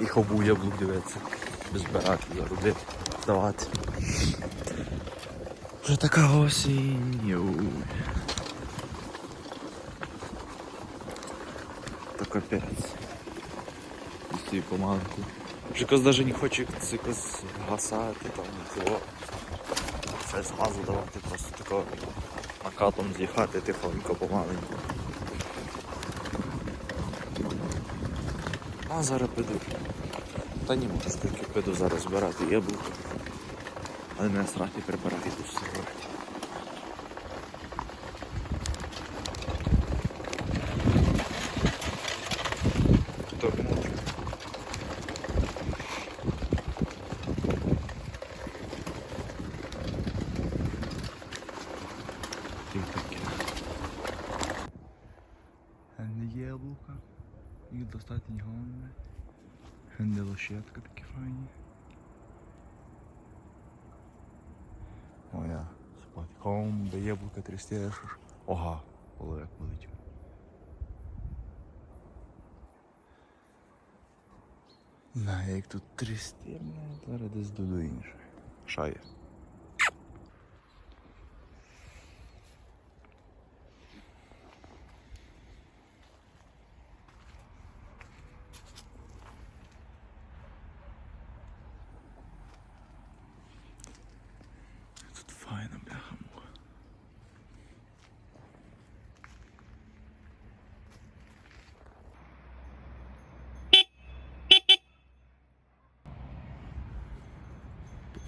І хобу яблук дивитися. Збирати, заробити, здавати. Вже така осінь. То капець. І стою помаленьку. Вже якось навіть не хоче якось гасати, там цього. Щось газу давати, просто тако накатом з'їхати тихонько помаленьку. А зараз піду. Та ні, може таки піду зараз збирати яблуко. Але не срати прибирати тут збирати. Тому Ти таке. Їх достатньо головне. Хенделошетка такі файні. Моя з батьком, де яблука трястєш. Ога, олег полетів. Знаю, як тут трясти, зараз десь до інше. Шає.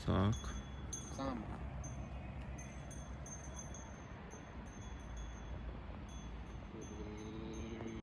Так.